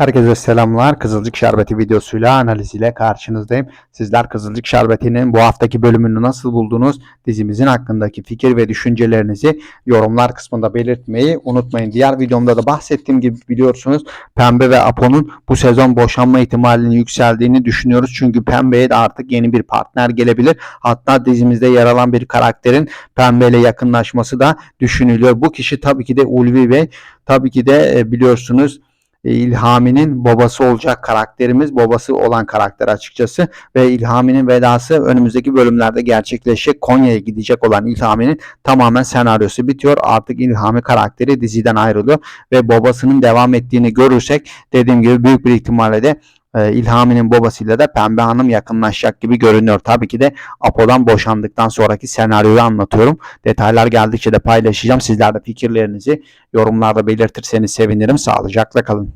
Herkese selamlar. Kızılcık Şerbeti videosuyla analiziyle karşınızdayım. Sizler Kızılcık Şerbeti'nin bu haftaki bölümünü nasıl buldunuz? Dizimizin hakkındaki fikir ve düşüncelerinizi yorumlar kısmında belirtmeyi unutmayın. Diğer videomda da bahsettiğim gibi biliyorsunuz Pembe ve Apo'nun bu sezon boşanma ihtimalinin yükseldiğini düşünüyoruz. Çünkü Pembe'ye de artık yeni bir partner gelebilir. Hatta dizimizde yer alan bir karakterin Pembe ile yakınlaşması da düşünülüyor. Bu kişi tabii ki de Ulvi Bey. Tabii ki de e, biliyorsunuz İlhami'nin babası olacak karakterimiz, babası olan karakter açıkçası ve İlhami'nin vedası önümüzdeki bölümlerde gerçekleşecek. Konya'ya gidecek olan İlhami'nin tamamen senaryosu bitiyor. Artık İlhami karakteri diziden ayrılıyor ve babasının devam ettiğini görürsek dediğim gibi büyük bir ihtimalle de e, İlhami'nin babasıyla da Pembe Hanım yakınlaşacak gibi görünüyor. Tabii ki de Apo'dan boşandıktan sonraki senaryoyu anlatıyorum. Detaylar geldikçe de paylaşacağım. Sizler de fikirlerinizi yorumlarda belirtirseniz sevinirim. Sağlıcakla kalın.